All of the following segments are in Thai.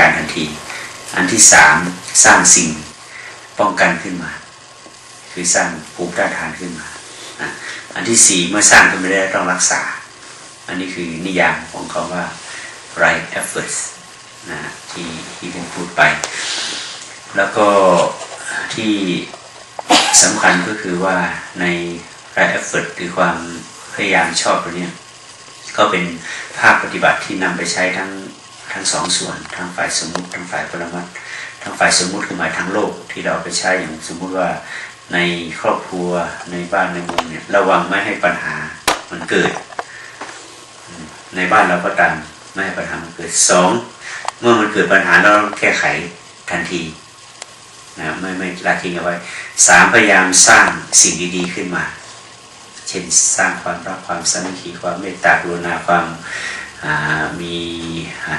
การทันที อันที่สามสร้างสิ่งป้องกันขึ้นมา คือสร้างภูมิต้านทานขึ้นมา อันที่สี่เมื่อสร้างขึ้นมาได้ต้องรักษา อันนี้คือนิยามของคาว่า right efforts นะที่ที่ผมพูดไป แล้วก็ที่สำคัญก็คือว่าใน right effort คือความพยายามชอบตัวเนี้ยก็เป็นภาคปฏิบัติที่นำไปใช้ทั้ง ทั้งสองส่วนทั้งฝ่ายสมมุติทั้งฝ่ายปรมัตทั้งฝ่ายสมมุติคือหมายทั้งโลกที่เราไปใช้อย่างสมมุติว่าในครอบครัวในบ้านในเมืองเนี่ยระวังไม่ให้ปัญหามันเกิด ในบ้านเราก็ตามไม่ให้ปัญหามันเกิดสองเมื่อมันเกิดปัญหาเราต้องแก้ไขทันทีนะไม่ไม่ละทิ้งเอาไว้สามพยายามสร้างสิ่งดีๆขึ้นมา เช่นสร้างความรักความสามัคคีความเมตตากรุณาความ มี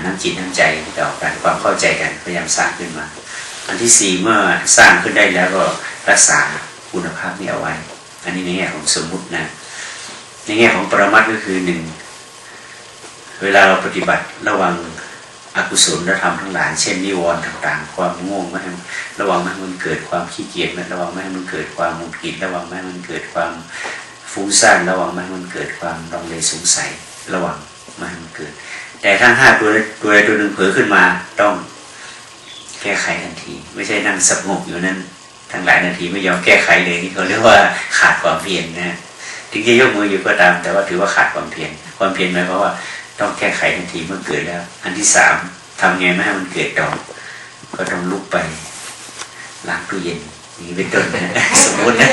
น้ำจิตน้ำใจต่อกันความเข้าใจกันพยายามสร้างขึ้นมา อันที่สี่เมื่อสร้างขึ้นได้แล้วก็รักษาคุณภาพนี้เอาไว้ อันนี้ในแง่ของสมมุตินะในแง่ของปรมัตถ์ก็คือหนึ่งเวลาเราปฏิบัติระวังอกุศลธรรมทั้งหลายเช่นนิวรณ์ต่างๆ ความง่วงไม่ให้ระวังไม่ให้มันเกิดความขี้เกียจระวังไม่ให้มันเกิดความหงุดหงิดระวังไม่ให้มันเกิดความฟุ้งซ่านระวังไม่ให้มันเกิดความรังเลสงสัย ระวังไม่ให้มันเกิด แต่ทั้งห้าตัวตัวใดตัวหนึ่งเผลอขึ้นมาต้องแก้ไขทันที ไม่ใช่นั่งสงบอยู่นั้นทั้งหลายนาทีไม่ยอมแก้ไขเลยนี่เขาเรียกว่าขาดความเพียรนะถึงจะยกมืออยู่ก็ตาม แต่ว่าถือว่าขาดความเพียรความเพียรหมายความว่าต้องแก้ไขทันทีเมื่อเกิดแล้ว อันที่สามทำไงไม่ให้มันเกิดต่อก็ต้องลุกไปล้างตู้เย็นอย่างนี้เป็นต้นนะสมมตินะ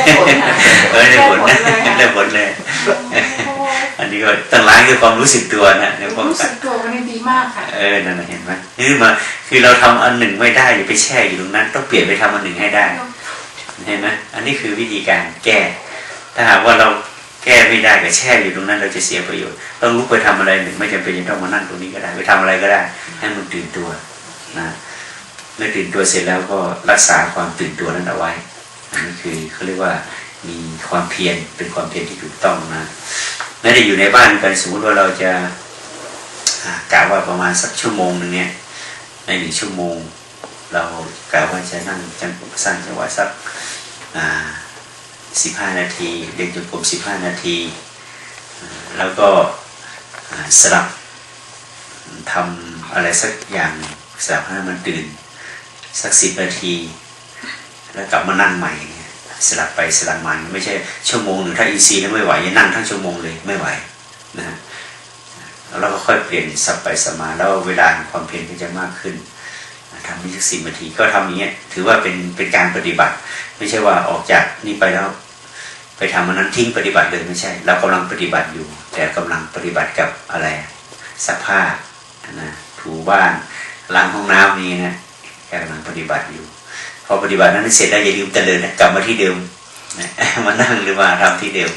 เออได้ผลนะได้ผลเลย อันนี้ก็ต้องล้างด้วยความรู้สึกตัวนะในความรู้สึกตัววันนี้ดีมากค่ะเออนั่นน่ะเห็นไหมคือมาคือเราทำอันหนึ่งไม่ได้อย่าไปแช่อยู่ตรงนั้น ต้องเปลี่ยนไปทำอันหนึ่งให้ได้เห็นไหมอันนี้คือวิธีการแก้ ถ้าหากว่าเราแก้ไม่ได้ก็แช่อยู่ตรงนั้น เราจะเสียประโยชน์ต้องลุกไปทำอะไรหนึ่งไม่จำเป็นจะต้องมานั่งตรงนี้ก็ได้ ไปทำอะไรก็ได้ให้มันตื่นตัวนะเมื่อตื่นตัวเสร็จแล้วก็รักษาความตื่นตัวนั้นเอาไว้อันนี้คือเขาเรียกว่ามีความเพียรเป็นความเพียรที่ถูกต้องนะ ไม่ได้อยู่ในบ้านกันสมมติว่าเราจะอ่ากะว่าประมาณสักชั่วโมงหนึ่งเนี่ยในหนึ่งชั่วโมง เรากะว่าจะนั่งจังสร้างจังหวะสักสิบห้านาทีเดินจงกรมสิบห้านาที แล้วก็สลับทำอะไรสักอย่างสลับให้มันตื่นสักสิบนาที แล้วกลับมานั่งใหม่ สลับไปสลับมาไม่ใช่ชั่วโมงหนึ่งถ้าอีซีแล้วไม่ไหวจะนั่งทั้งชั่วโมงเลยไม่ไหวนะฮะแล้วเราก็ค่อยเปลี่ยนสับไปสับมาแล้วเวลาความเพียรก็จะมากขึ้นทำนี้สักสิบนาทีก็ทำอย่างเงี้ยถือว่าเป็นเป็นการปฏิบัติ ไม่ใช่ว่าออกจากนี่ไปแล้ว ไปทำมันนั้นทิ้งปฏิบัติเลยไม่ใช่ เรากำลังปฏิบัติอยู่ แต่กำลังปฏิบัติกับอะไรสักผ้านะถูบ้านล้างห้องน้ำนี่นะแค่กำลังปฏิบัติอยู่ พอปฏิบัตินั้นเสร็จแล้วอย่าลืมเจริญนะกลับมาที่เดิมมานั่งหรือมาทำที่เดิม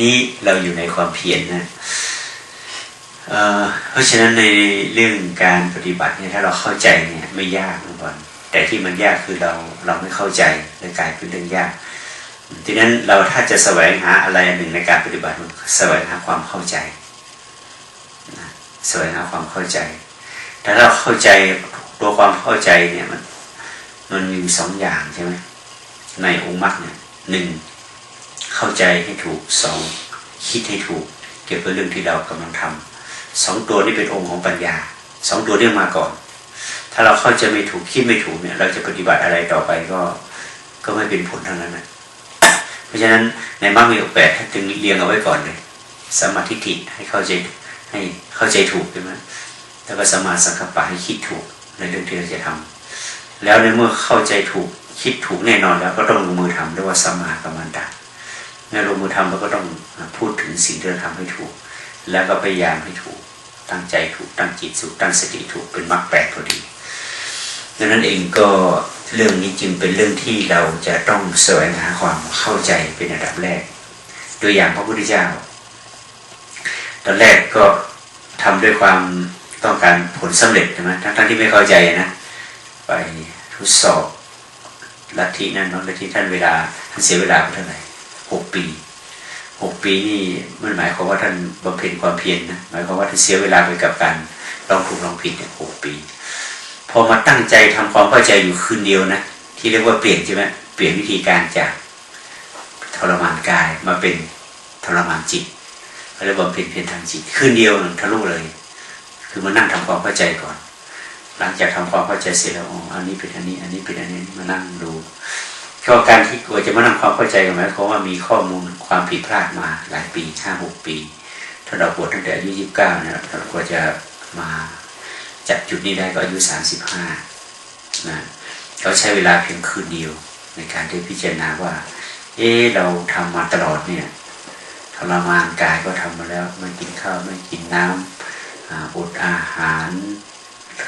นี่เราอยู่ในความเพียรนะเเพราะฉะนั้นในเรื่องการปฏิบัติเนี่ยถ้าเราเข้าใจเนี่ยไม่ยากนะบอลแต่ที่มันยากคือเราเราไม่เข้าใจเลยกลายเป็นเรื่องยากทีนั้นเราถ้าจะแสวงหาอะไรหนึ่งในการปฏิบัติมันแสวงหาความเข้าใจแสวงหาความเข้าใจ ถ้าเราเข้าใจตัวความเข้าใจเนี่ยมัน มันมีสองอย่างใช่ไหมในองค์มรรคเนี่ยหนึ่งเข้าใจให้ถูกสองคิดให้ถูก เกี่ยวกับเรื่องที่เรากำลังทำสองตัวนี้เป็นองค์ของปัญญาสองตัวนี้มาก่อน ถ้าเราเข้าใจไม่ถูกคิดไม่ถูกเนี่ย เราจะปฏิบัติอะไรต่อไปก็ก็ไม่เป็นผลทั้งนั้นนะเพราะฉะนั้นในมรรคมีองค์แปดท่านจึงเรียงเอาไว้ก่อนเลยสมาธิฏฐิให้เข้าใจให้เข้าใจถูกใช่ไหมแล้วก็สมาสังกัปปะให้คิดถูกในเรื่องที่เราจะทำ แล้วในเมื่อเข้าใจถูกคิดถูกแน่นอนแล้วก็ต้องลงมือทำเรียกว่าสมมากัมมันตะเมื่อลงมือทำเราก็ต้องพูดถึงสิ่งที่เราทำให้ถูก แล้วก็พยายามให้ถูก ตั้งใจถูกตั้งจิตถูกตั้งสติถูกเป็นมรรคแปดพอดีดังนั้นเองก็เรื่องนี้จึงเป็นเรื่องที่เราจะต้องแสวงหาความเข้าใจเป็นอันดับแรกตัวอย่างพระพุทธเจ้า ตอนแรกก็ทำด้วยความต้องการผลสำเร็จใช่ไหมทั้งทั้งที่ไม่เข้าใจนะ ไปทดสอบลัทธินั้นน้องลัทธิท่านเวลาท่านเสียเวลาไปเท่าไหร่หกปีหกปีนี่มันหมายความว่าท่านบำเพ็ญความเพียรนะหมายความว่าท่านเสียเวลาไปกับการลองถูกลองผิดเนี่ยหกปี พอมาตั้งใจทำความเข้าใจอยู่คืนเดียวนะที่เรียกว่าเปลี่ยนใช่ไหมเปลี่ยนวิธีการจากทรมานกายมาเป็นทรมานจิตเขาเรียกว่าเป็นเพียนทางจิตคืนเดียวทะลุเลย คือมานั่งทำความเข้าใจก่อน หลังจากทำความเข้าใจเสร็จแล้วอ๋ออันนี้เป็นอันนี้ อันนี้เป็นอันนี้มานั่งดูก็การที่กลัวจะมานั่งความเข้าใจกันไหมเพราะว่ามีข้อมูลความผิดพลาดมาหลายปีห้าหกปีถ้าเราปวดตั้งแต่อายุยี่สิบเก้าเนี่ยเรากว่าจะมาจับจุดนี้ได้ก็อายุสามสิบห้านะเขาใช้เวลาเพียงคืนเดียว ในการที่พิจารณาว่า เอ๊เราทำมาตลอดเนี่ยทรมานกายก็ทำมาแล้วไม่กินข้าวไม่กินน้ำอ่าอดอาหาร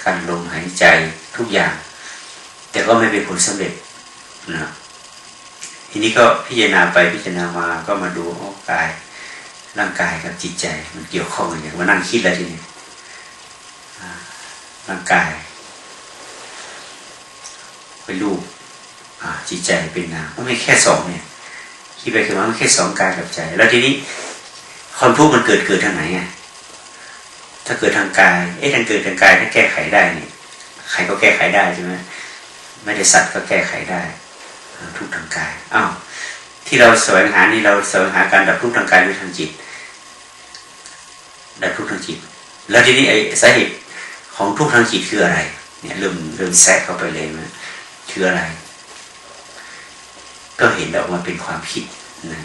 กันลมหายใจทุกอย่าง แต่ก็ไม่เป็นผลสำเร็จนะทีนี้ก็พิจารณาไปพิจารณามาก็มาดูโอ้กายร่างกายกับจิตใจมันเกี่ยวข้องกันอย่างมานั่งคิดแล้วทีนี้ร่างกายเป็นรูปจิตใจเป็นนามมันไม่แค่สองเนี่ยคิดไปคือว่ามันแค่สองกายกับใจ แล้วทีนี้ความทุกข์มันเกิดเกิดทางไหนไง ถ้าเกิดทางกายเอ๊ะทางเกิดทางกายถ้าแก้ไขได้นี่ใครก็แก้ไขได้ใช่ไหมไม่ได้สัตว์ก็แก้ไขได้ ทุกทางกายอ้าวที่เราแสวงหานี่เราแสวงหาการดับทุกทางกายด้วยทางจิต ดับทุกทางจิต แล้วทีนี้ไอ้สาเหตุของทุกทางจิตคืออะไร เนี่ยเริ่มเริ่มแทรกเข้าไปเลยนะคืออะไร ก็เห็นแล้วมันเป็นความคิดนะ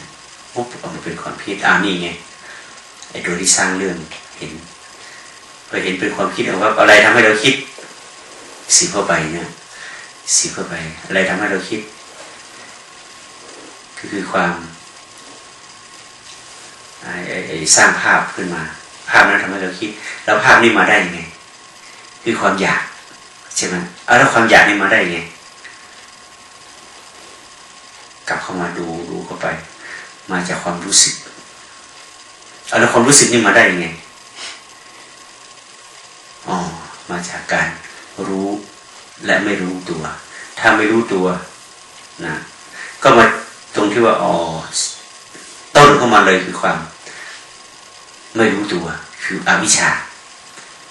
ปุ๊บออกมาเป็นความคิดอ่านี่ไงไอ้ตัวที่สร้างเรื่องเห็น พอเห็นเป็นความคิดเอาว่าอะไรทำให้เราคิดสิบเข้าไปเนี่ยสิบเข้าไป อะไรทำให้เราคิดคือคือความไอไอสร้างภาพขึ้นมา ภาพนั้นทำให้เราคิด แล้วภาพนี้มาได้ยังไง คือความอยากใช่ไหมเอาแล้วความอยากนี่มาได้ยังไงกลับเข้ามาดูดูเข้าไป มาจากความรู้สึกเอาแล้วความรู้สึกนี่มาได้ยังไงอ๋อ มาจากการรู้และไม่รู้ตัว ถ้าไม่รู้ตัวนะก็มาตรงที่ว่าอ๋อต้นเข้ามาเลยคือความ ไม่รู้ตัว คืออวิชชา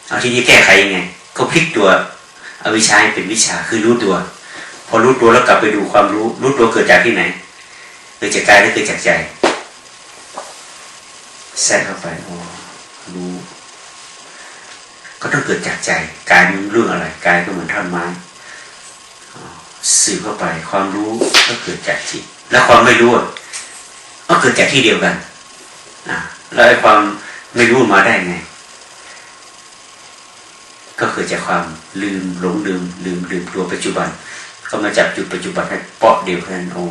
เอาทีนี้แก้ไขยังไง ก็พลิกตัว อวิชชาเป็นวิชาคือรู้ตัว พอรู้ตัวแล้วกลับไปดูความรู้ รู้ตัวเกิดจากที่ไหนเกิดจากกายหรือเกิดจากใจแทรกเข้าไปอ๋อรู้ ก็ต้องเกิดจากใจกายมันเรื่องอะไรกายก็เหมือนท่อนไม้สื่อเข้าไปความรู้ก็เกิดจากจิต แล้วความไม่รู้อะก็เกิดจากที่เดียวกันะแล้วไอ้ความไม่รู้มาได้ไง ก็เกิดจากความลืมหลงลืมลืมลืมตัวปัจจุบัน ก็มาจับจุดปัจจุบันให้เปาะเดียวแค่นั้นโอ้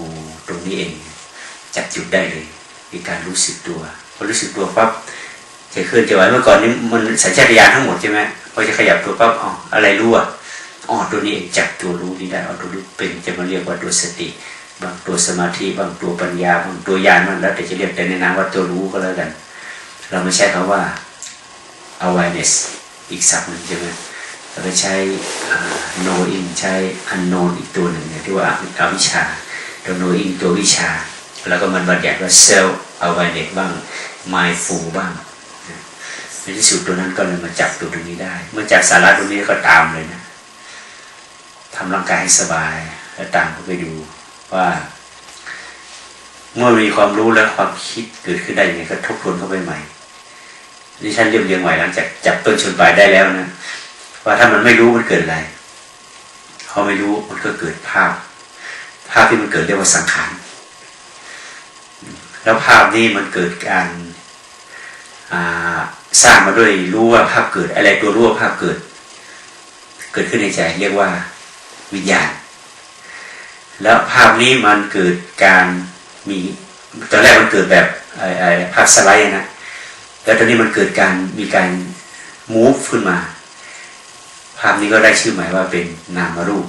ตรงนี้เอง จับจุดได้เลยมีการรู้สึกตัวพอรู้สึกตัวปั๊บ เคลื่อนจะไหวเมื่อก่อนนี้มันสัญชาตญาณทั้งหมดใช่ไหมพอจะขยับตัวปั๊บอ๋ออะไรรู้อะอ๋อตัวนี้เองจับตัวรู้นี้ได้เอาตัวรู้เป็นจะมาเรียกว่าตัวสติ บางตัวสมาธิบางตัวปัญญาบางตัวญาณมันแล้วแต่จะเรียกแต่ในนามว่าตัวรู้ก็แล้วกัน เราไม่ใช้คำว่า awareness อีกศัพท์หนึ่งใช่ไหมเราไปใช้ knowing ใช้ unknown อีกตัวหนึ่งเนี่ยที่ว่าอาวิชาตัว knowing ตัววิชา แล้วก็มันบัญญัติว่า self awareness บ้าง mindful บ้าง ที่สุดตัวนั้นก็เลยมาจับตัวตรงนี้ได้ เมื่อจับสาระตรงนี้ก็ตามเลยนะทำร่างกายให้สบาย แล้วตามเขาไปดูว่า เมื่อมีความรู้แล้วความคิดเกิดขึ้นได้ยังไงก็ทบทวนเข้าไปใหม่นี่ฉันเรียบเรียงใหม่หลังจากจับต้นชนปลายได้แล้วนะว่าถ้ามันไม่รู้มันเกิดอะไรเขาไม่รู้มันก็เกิดภาพ ภาพที่มันเกิดเรียกว่าสังขารแล้วภาพนี้มันเกิดการ สร้างมาด้วยรู้ว่าภาพเกิด อะไรตัวรู้ว่าภาพเกิด เกิดขึ้นในใจเรียกว่าวิญญาณ แล้วภาพนี้มันเกิดการมีตอนแรกมันเกิดแบบไอ้ไอ้ภาพสไลด์นะแล้วตอนนี้มันเกิดการมีการมูฟขึ้นมา ภาพนี้ก็ได้ชื่อหมายว่าเป็นนามรูป